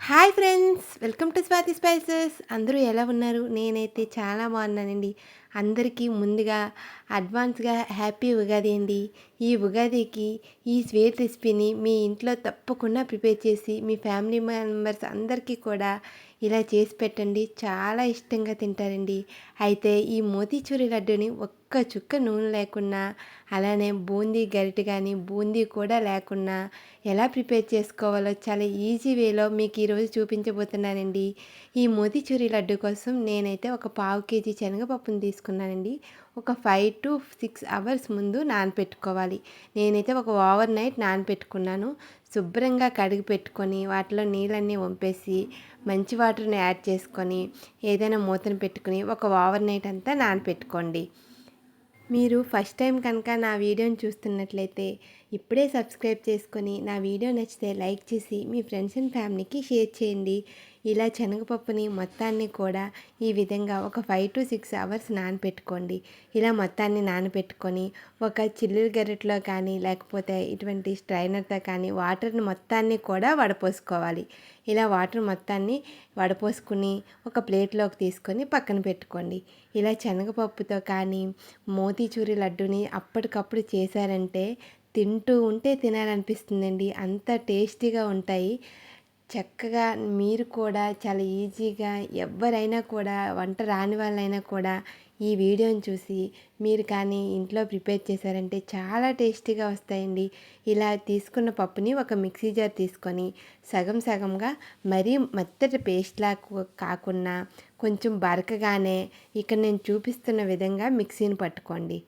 Hi friends welcome to Swathi spices. అందరూ ఎలా ఉన్నారు? నేనైతే చాలా బాగున్నానండి. అందరికీ ముందుగా అడ్వాన్స్గా హ్యాపీ ఉగాది అండి. ఈ ఉగాదికి ఈ స్వీట్ రెసిపీని మీ ఇంట్లో తప్పకుండా ప్రిపేర్ చేసి మీ ఫ్యామిలీ మెంబర్స్ అందరికీ కూడా ఇలా చేసి పెట్టండి. చాలా ఇష్టంగా తింటారండి. అయితే ఈ మోతీచూరి లడ్డూని ఒక్క చుక్క నూనె లేకున్నా అలానే బూందీ గరిటె కానీ బూందీ కూడా లేకున్నా ఎలా ప్రిపేర్ చేసుకోవాలో చాలా ఈజీ వేలో మీకు ఈరోజు చూపించబోతున్నానండి. ఈ మోతిచూరి లడ్డు కోసం నేనైతే ఒక పావు కేజీ శనగపప్పును తీసుకున్నానండి. ఒక ఫైవ్ టు సిక్స్ అవర్స్ ముందు నానపెట్టుకోవాలి. నేనైతే ఒక ఓవర్ నైట్ నానపెట్టుకున్నాను. శుభ్రంగా కడిగి పెట్టుకొని వాటిలో నీళ్ళన్నీ వంపేసి మంచి వాటర్ని యాడ్ చేసుకొని ఏదైనా మూతను పెట్టుకుని ఒక ఓవర్ నైట్ అంతా నానపెట్టుకోండి. మీరు ఫస్ట్ టైం కనుక నా వీడియోని చూస్తున్నట్లయితే ఇప్పుడే సబ్స్క్రైబ్ చేసుకొని నా వీడియో నచ్చితే లైక్ చేసి మీ ఫ్రెండ్స్ అండ్ ఫ్యామిలీకి షేర్ చేయండి. ఇలా శనగపప్పుని మొత్తాన్ని కూడా ఈ విధంగా ఒక ఫైవ్ టు సిక్స్ అవర్స్ నానపెట్టుకోండి. ఇలా మొత్తాన్ని నానపెట్టుకొని ఒక చిల్లుల గరెట్లో కానీ లేకపోతే ఇటువంటి స్ట్రైనర్తో కానీ వాటర్ని మొత్తాన్ని కూడా వడపోసుకోవాలి. ఇలా వాటర్ మొత్తాన్ని వడపోసుకుని ఒక ప్లేట్లోకి తీసుకొని పక్కన పెట్టుకోండి. ఇలా శనగపప్పుతో కానీ మోతీచూరి లడ్డుని అప్పటికప్పుడు చేశారంటే తింటూ ఉంటే తినాలనిపిస్తుందండి. అంత టేస్టీగా ఉంటాయి. చక్కగా మీరు కూడా చాలా ఈజీగా ఎవరైనా కూడా వంట రాని వాళ్ళైనా కూడా ఈ వీడియోని చూసి మీరు కానీ ఇంట్లో ప్రిపేర్ చేశారంటే చాలా టేస్టీగా వస్తాయండి. ఇలా తీసుకున్న పప్పుని ఒక మిక్సీ జార్ తీసుకొని సగం సగంగా మరీ మెత్తటి పేస్ట్లా కాకుండా కొంచెం బరకగానే ఇక్కడ నేను చూపిస్తున్న విధంగా మిక్సీని పట్టుకోండి.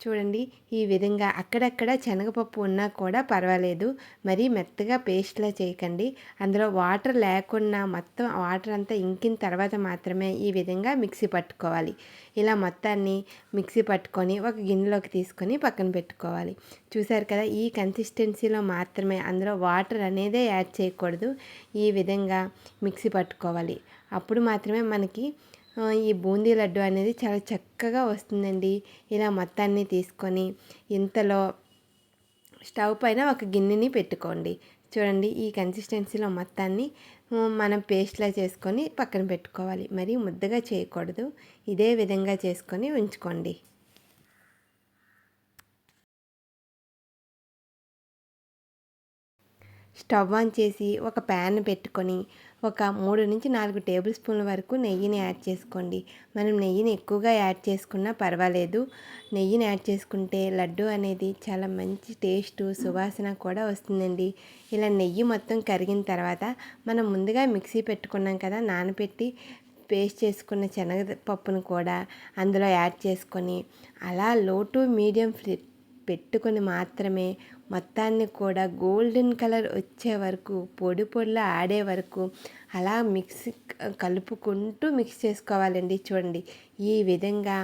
చూడండి ఈ విధంగా అక్కడక్కడ శనగపప్పు ఉన్నా కూడా పర్వాలేదు. మరీ మెత్తగా పేస్ట్లా చేయకండి. అందులో వాటర్ లేకుండా మొత్తం వాటర్ అంతా ఇంకిన తర్వాత మాత్రమే ఈ విధంగా మిక్సీ పట్టుకోవాలి. ఇలా మొత్తాన్ని మిక్సీ పట్టుకొని ఒక గిన్నెలోకి తీసుకొని పక్కన పెట్టుకోవాలి. చూసారు కదా ఈ కన్సిస్టెన్సీలో మాత్రమే అందులో వాటర్ అనేదే యాడ్ చేయకూడదు. ఈ విధంగా మిక్సీ పట్టుకోవాలి. అప్పుడు మాత్రమే మనకి ఈ బూందీ లడ్డు అనేది చాలా చక్కగా వస్తుందండి. ఇలా మొత్తాన్ని తీసుకొని ఇంతలో స్టవ్ పైన ఒక గిన్నెని పెట్టుకోండి. చూడండి ఈ కన్సిస్టెన్సీలో మొత్తాన్ని మనం పేస్ట్లా చేసుకొని పక్కన పెట్టుకోవాలి. మరి ముద్దగా చేయకూడదు. ఇదే విధంగా చేసుకొని ఉంచుకోండి. స్టవ్ ఆన్ చేసి ఒక ప్యాన్ పెట్టుకొని ఒక మూడు నుంచి నాలుగు టేబుల్ స్పూన్ల వరకు నెయ్యిని యాడ్ చేసుకోండి. మనం నెయ్యిని ఎక్కువగా యాడ్ చేసుకున్నా పర్వాలేదు. నెయ్యిని యాడ్ చేసుకుంటే లడ్డు అనేది చాలా మంచి టేస్ట్ సువాసన కూడా వస్తుందండి. ఇలా నెయ్యి మొత్తం కరిగిన తర్వాత మనం ముందుగా మిక్సీ పెట్టుకున్నాం కదా నానబెట్టి పేస్ట్ చేసుకున్న శనగపప్పును కూడా అందులో యాడ్ చేసుకొని అలా లో టు మీడియం ఫ్లే పెట్టుకొని మాత్రమే మొత్తాన్ని కూడా గోల్డెన్ కలర్ వచ్చే వరకు పొడి పొడిలా ఆడే వరకు అలా మిక్స్ కలుపుకుంటూ మిక్స్ చేసుకోవాలండి. చూడండి ఈ విధంగా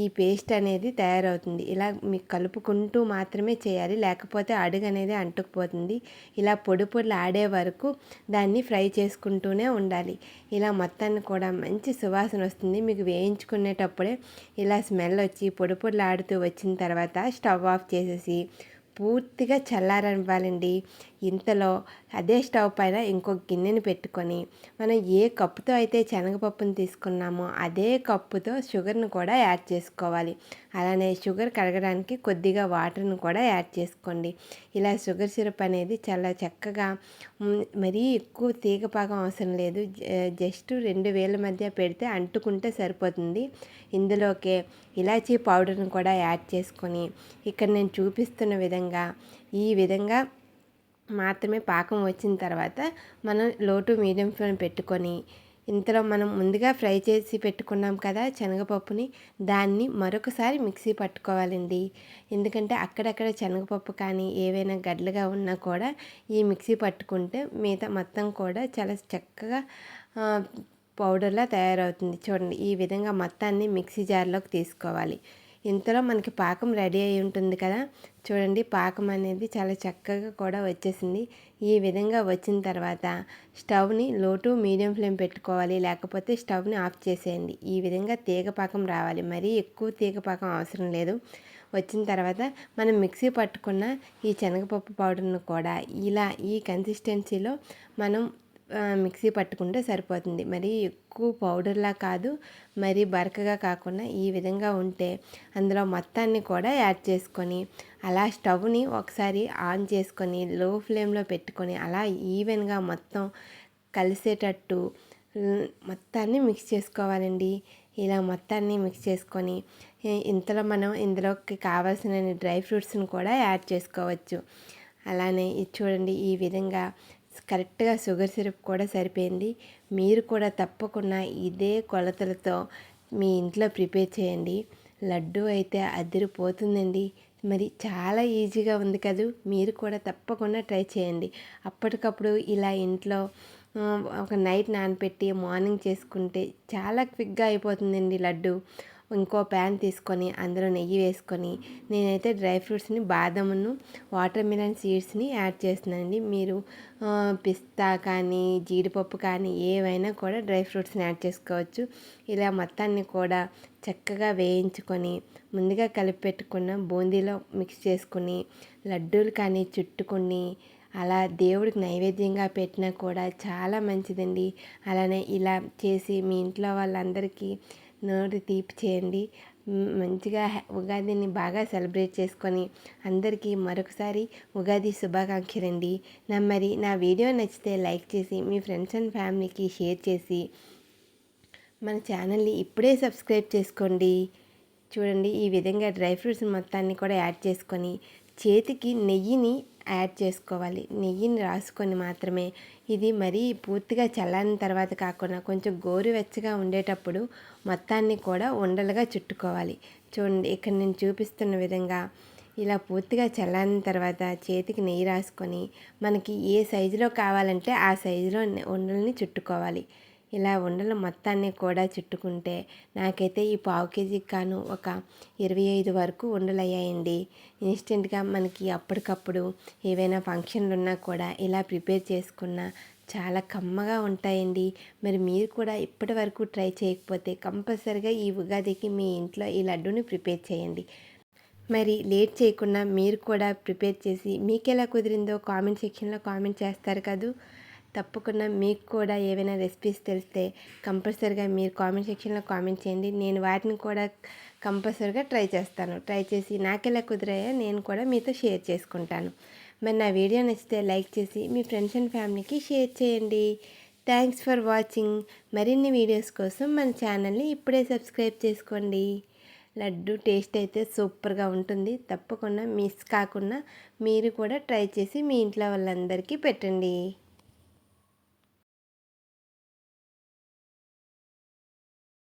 ఈ పేస్ట్ అనేది తయారవుతుంది. ఇలా మీకు కలుపుకుంటూ మాత్రమే చేయాలి. లేకపోతే అడుగు అనేది అంటుకుపోతుంది. ఇలా పొడి పొడులు ఆడే వరకు దాన్ని ఫ్రై చేసుకుంటూనే ఉండాలి. ఇలా మొత్తాన్ని కూడా మంచి సువాసన వస్తుంది. మీకు వేయించుకునేటప్పుడే ఇలా స్మెల్ వచ్చి పొడి పొడులు ఆడుతూ వచ్చిన తర్వాత స్టవ్ ఆఫ్ చేసేసి పూర్తిగా చల్లారనివ్వాలండి. ఇంతలో అదే స్టవ్ పైన ఇంకో గిన్నెని పెట్టుకొని మనం ఏ కప్పుతో అయితే శనగపప్పును తీసుకున్నామో అదే కప్పుతో షుగర్ను కూడా యాడ్ చేసుకోవాలి. అలానే షుగర్ కడగడానికి కొద్దిగా వాటర్ను కూడా యాడ్ చేసుకోండి. ఇలా షుగర్ సిరప్ అనేది చాలా చక్కగా మరీ ఎక్కువ తీగపాకం అవసరం లేదు. జస్ట్ రెండు వేల మధ్య పెడితే అంటుకుంటే సరిపోతుంది. ఇందులోకే ఇలాచీ పౌడర్ను కూడా యాడ్ చేసుకొని ఇక్కడ నేను చూపిస్తున్న విధంగా ఈ విధంగా మాత్రమే పాకం వచ్చిన తర్వాత మనం లో టు మీడియం ఫ్లేమ్ పెట్టుకొని ఇంతలో మనం ముందుగా ఫ్రై చేసి పెట్టుకున్నాం కదా శనగపప్పుని దాన్ని మరొకసారి మిక్సీ పట్టుకోవాలండి. ఎందుకంటే అక్కడక్కడ శనగపప్పు కానీ ఏవైనా గడ్లుగా ఉన్నా కూడా ఈ మిక్సీ పట్టుకుంటే మిగతా మొత్తం కూడా చాలా చక్కగా పౌడర్లా తయారవుతుంది. చూడండి ఈ విధంగా మొత్తాన్ని మిక్సీ జార్లోకి తీసుకోవాలి. ఇంతలో మనకి పాకం రెడీ అయి ఉంటుంది కదా. చూడండి పాకం అనేది చాలా చక్కగా కూడా వచ్చేసింది. ఈ విధంగా వచ్చిన తర్వాత స్టవ్ని లో టు మీడియం ఫ్లేమ్ పెట్టుకోవాలి. లేకపోతే స్టవ్ని ఆఫ్ చేసేయండి. ఈ విధంగా తీగ పాకం రావాలి. మరీ ఎక్కువ తీగ పాకం అవసరం లేదు. వచ్చిన తర్వాత మనం మిక్సీ పట్టుకున్న ఈ శనగపప్పు పౌడర్ను కూడా ఇలా ఈ కన్సిస్టెన్సీలో మనం మిక్సీ పట్టుకుంటే సరిపోతుంది. మరి ఎక్కువ పౌడర్లా కాదు మరి బరకగా కాకుండా ఈ విధంగా ఉంటే అందులో మొత్తాన్ని కూడా యాడ్ చేసుకొని అలా స్టవ్ని ఒకసారి ఆన్ చేసుకొని లో ఫ్లేమ్లో పెట్టుకొని అలా ఈవెన్గా మొత్తం కలిసేటట్టు మొత్తాన్ని మిక్స్ చేసుకోవాలండి. ఇలా మొత్తాన్ని మిక్స్ చేసుకొని ఇంతలో మనం ఇందులోకి కావాల్సిన డ్రై ఫ్రూట్స్ని కూడా యాడ్ చేసుకోవచ్చు. అలానే ఇది చూడండి ఈ విధంగా కరెక్ట్గా షుగర్ సిరప్ కూడా సరిపోయింది. మీరు కూడా తప్పకుండా ఇదే కొలతలతో మీ ఇంట్లో ప్రిపేర్ చేయండి. లడ్డు అయితే అదిరిపోతుందండి. మరి చాలా ఈజీగా ఉంది కదూ? మీరు కూడా తప్పకుండా ట్రై చేయండి. అప్పటికప్పుడు ఇలా ఇంట్లో ఒక నైట్ నానపెట్టి మార్నింగ్ చేసుకుంటే చాలా క్విక్గా అయిపోతుందండి లడ్డు. ఇంకో ప్యాన్ తీసుకొని అందులో నెయ్యి వేసుకొని నేనైతే డ్రై ఫ్రూట్స్ని బాదమును వాటర్ మిలన్ సీడ్స్ని యాడ్ చేస్తున్నానండి. మీరు పిస్తా కానీ జీడిపప్పు కానీ ఏవైనా కూడా డ్రై ఫ్రూట్స్ని యాడ్ చేసుకోవచ్చు. ఇలా మొత్తాన్ని కూడా చక్కగా వేయించుకొని ముందుగా కలిపి పెట్టుకున్న బూందీలో మిక్స్ చేసుకుని లడ్డూలు కానీ చుట్టుకుని అలా దేవుడికి నైవేద్యంగా పెట్టినా కూడా చాలా మంచిదండి. అలానే ఇలా చేసి మీ ఇంట్లో వాళ్ళందరికీ నోరు తీపి చేయండి మంచిగా ఉగాదిని బాగా సెలబ్రేట్ చేసుకొని అందరికీ మరొకసారి ఉగాది శుభాకాంక్షలండి. నా మరి నా వీడియో నచ్చితే లైక్ చేసి మీ ఫ్రెండ్స్ అండ్ ఫ్యామిలీకి షేర్ చేసి మన ఛానల్ని ఇప్పుడే సబ్స్క్రైబ్ చేసుకోండి. చూడండి ఈ విధంగా డ్రై ఫ్రూట్స్ మొత్తాన్ని కూడా యాడ్ చేసుకొని చేతికి నెయ్యిని యాడ్ చేసుకోవాలి. నెయ్యిని రాసుకొని మాత్రమే. ఇది మరీ పూర్తిగా చల్లారిన తర్వాత కాకుండా కొంచెం గోరువెచ్చగా ఉండేటప్పుడు మొత్తాన్ని కూడా ఉండలుగా చుట్టుకోవాలి. చూడండి ఇక్కడ నేను చూపిస్తున్న విధంగా ఇలా పూర్తిగా చల్లారిన తర్వాత చేతికి నెయ్యి రాసుకొని మనకి ఏ సైజులో కావాలంటే ఆ సైజులో ఉండల్ని చుట్టుకోవాలి. ఇలా ఉండలు మొత్తాన్ని కూడా చుట్టుకుంటే నాకైతే ఈ పావు కేజీకి కాను ఒక ఇరవై ఐదు వరకు ఉండలు అయ్యాయండి. ఇన్స్టెంట్గా మనకి అప్పటికప్పుడు ఏవైనా ఫంక్షన్లు ఉన్నా కూడా ఇలా ప్రిపేర్ చేసుకున్న చాలా కమ్మగా ఉంటాయండి. మరి మీరు కూడా ఇప్పటి వరకు ట్రై చేయకపోతే కంపల్సరిగా ఈ ఉగాదికి మీ ఇంట్లో ఈ లడ్డూని ప్రిపేర్ చేయండి. మరి లేట్ చేయకుండా మీరు కూడా ప్రిపేర్ చేసి మీకు ఎలా కుదిరిందో కామెంట్ సెక్షన్లో కామెంట్ చేస్తారు కదా? తప్పకుండా మీకు కూడా ఏవైనా రెసిపీస్ తెలిస్తే కంపల్సరిగా మీరు కామెంట్ సెక్షన్లో కామెంట్ చేయండి. నేను వాటిని కూడా కంపల్సరిగా ట్రై చేస్తాను. ట్రై చేసి నాకెలా కుదిరాయో నేను కూడా మీతో షేర్ చేసుకుంటాను. మరి నా వీడియో నచ్చితే లైక్ చేసి మీ ఫ్రెండ్స్ అండ్ ఫ్యామిలీకి షేర్ చేయండి. థ్యాంక్స్ ఫర్ వాచింగ్ మరిన్ని వీడియోస్ కోసం మన ఛానల్ని ఇప్పుడే సబ్స్క్రైబ్ చేసుకోండి. లడ్డు టేస్ట్ అయితే సూపర్గా ఉంటుంది. తప్పకుండా మిస్ కాకుండా మీరు కూడా ట్రై చేసి మీ ఇంట్లో వాళ్ళందరికీ పెట్టండి.